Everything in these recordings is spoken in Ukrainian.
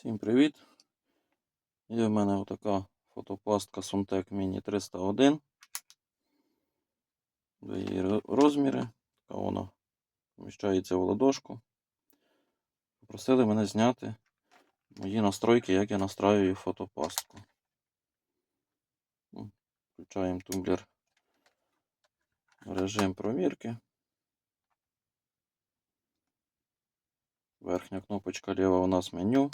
Всім привіт! Є в мене отака фотопастка Suntec Mini 301. До її розміри. Така вона поміщається в ладошку. Попросили мене зняти мої настройки, як я настраюю фотопастку. Ну, Включаємо тумблер режим провірки. Верхня кнопочка ліва у нас меню.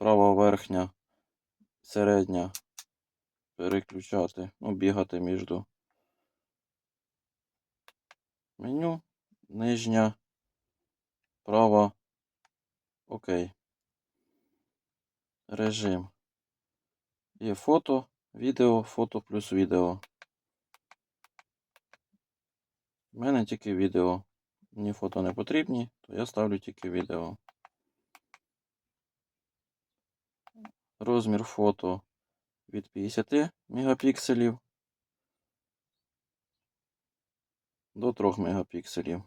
Права верхня, середня переключати, ну, бігати між меню, нижня, права, окей. Режим. Є фото, відео, фото плюс відео. У мене тільки відео. Мені фото не потрібні, то я ставлю тільки відео. Розмір фото від 50 мегапікселів до 3 мегапікселів.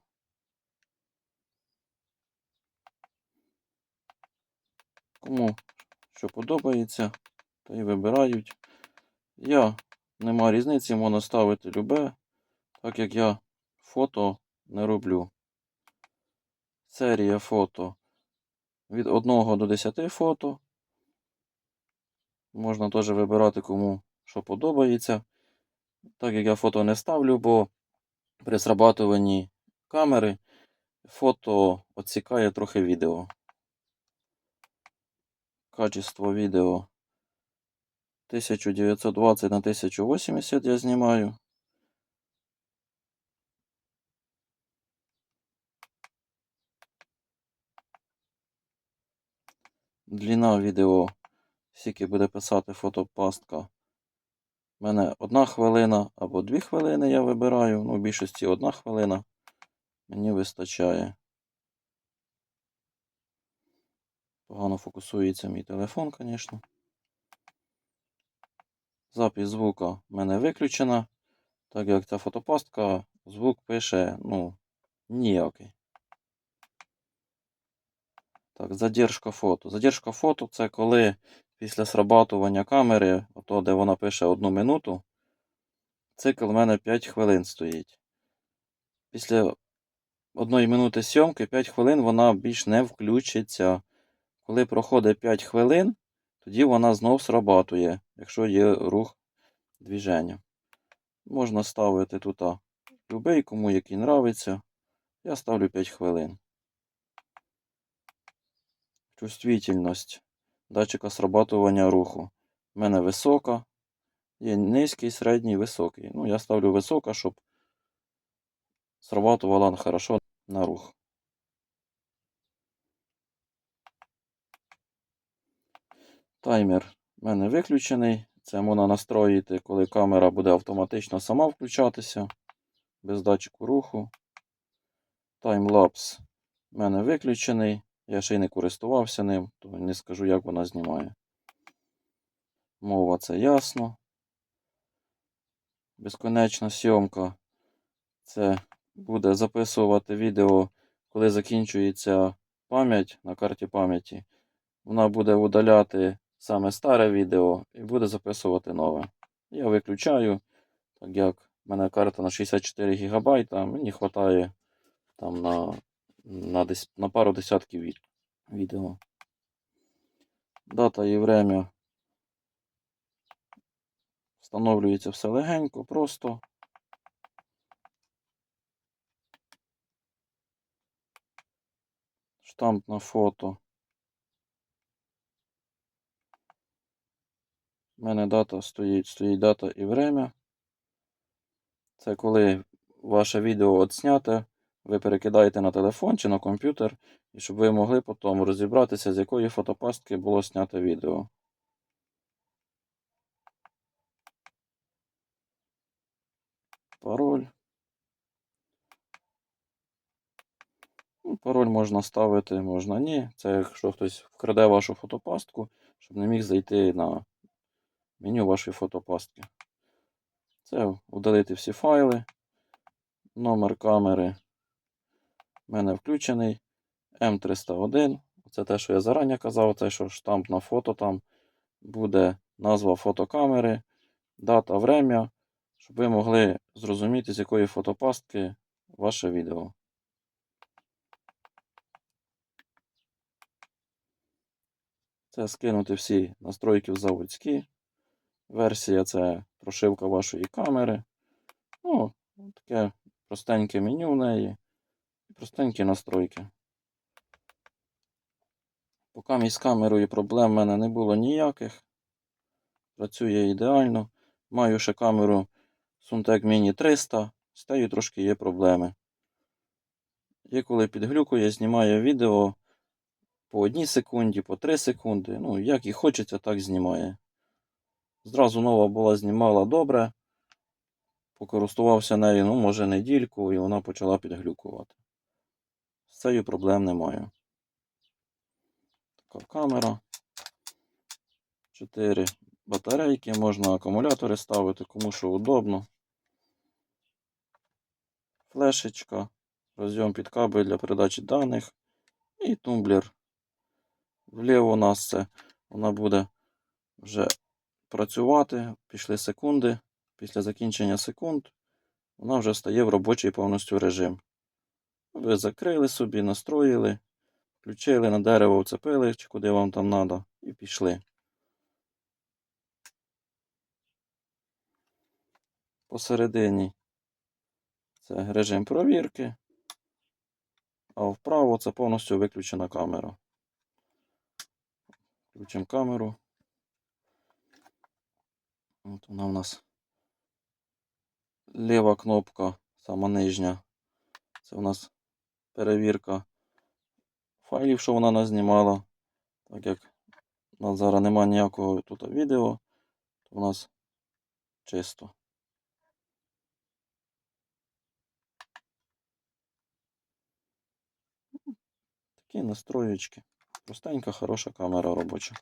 Кому що подобається, то і вибирають. Я нема різниці, можна ставити любе, так як я фото не роблю. Серія фото від 1 до 10 фото. Можна теж вибирати кому що подобається. Так як я фото не ставлю, бо при срабатуванні камери фото відсікає трохи відео. Качество відео 1920 на 1080 я знімаю. Длина відео, скільки буде писати фотопастка. У мене одна хвилина або дві хвилини я вибираю. Ну, в більшості одна хвилина. Мені вистачає. Погано фокусується мій телефон, звісно. Запись звука в мене виключена. Так як ця фотопастка, звук пише, ну, ніякий. Так, задержка фото. Задержка фото це коли після срабатування камери, ото де вона пише одну минуту, цикл в мене 5 хвилин стоїть. Після одної минути зйомки 5 хвилин вона більш не включиться. Коли проходить 5 хвилин, тоді вона знов срабатує, якщо є рух движення. Можна ставити тут любий, кому який нравиться. Я ставлю 5 хвилин. Чувствительність датчика срабатування руху. У мене висока. Є низький, середній, високий. Ну, я ставлю висока, щоб срабатувала хорошо на рух. Таймер в мене виключений. Це можна настроїти, коли камера буде автоматично сама включатися без датчику руху. Таймлапс в мене виключений. Я ще й не користувався ним, то не скажу, як вона знімає. Мова це ясно. Безконечна сйомка. Це буде записувати відео, коли закінчується пам'ять на карті пам'яті. Вона буде удаляти саме старе відео і буде записувати нове. Я виключаю, так як в мене карта на 64 ГБ, мені вистачає там на, на, дес, на пару десятків від, відео. Дата і время встановлюється все легенько, просто. Штамп на фото. У мене дата стоїть, стоїть дата і время. Це коли ваше відео отсняте, ви перекидаєте на телефон чи на комп'ютер, і щоб ви могли потім розібратися, з якої фотопастки було знято відео. Пароль. Ну, Пароль можна ставити, можна ні. Це якщо хтось вкраде вашу фотопастку, щоб не міг зайти на меню вашої фотопастки. Це удалити всі файли. Номер камери в мене включений М301. Це те, що я зарані казав, це що штамп на фото там буде назва фотокамери, дата, время, щоб ви могли зрозуміти, з якої фотопастки ваше відео. Це скинути всі настройки в заводські. Версія це прошивка вашої камери. Ну, таке простеньке меню в неї. І Простенькі настройки. Поки мій з камерою проблем в мене не було ніяких. Працює ідеально. Маю ще камеру Suntec Mini 300. З тею трошки є проблеми. Є коли підглюкує, знімає відео по одній секунді, по 3 секунди. Ну, як і хочеться, так знімає. Зразу нова була, знімала добре. Покористувався нею, ну, може, недільку, і вона почала підглюкувати. Цією проблем немає. Така камера. 4 батарейки, можна акумулятори ставити, кому що удобно. Флешечка, розйом під кабель для передачі даних і тумблер. Вліво у нас це вона буде вже працювати. Пішли секунди. Після закінчення секунд вона вже стає в робочий повністю режим. Ви закрили собі, настроїли, включили на дерево, вцепили, чи куди вам там треба, і пішли. Посередині це режим провірки, а вправо це повністю виключена камера. Включимо камеру. От вона у нас ліва кнопка, сама нижня. Це у нас перевірка файлів, що вона назнімала. Так як у нас зараз немає ніякого тут відео, то у нас чисто. Такі настроєчки. Простенька, хороша камера робоча.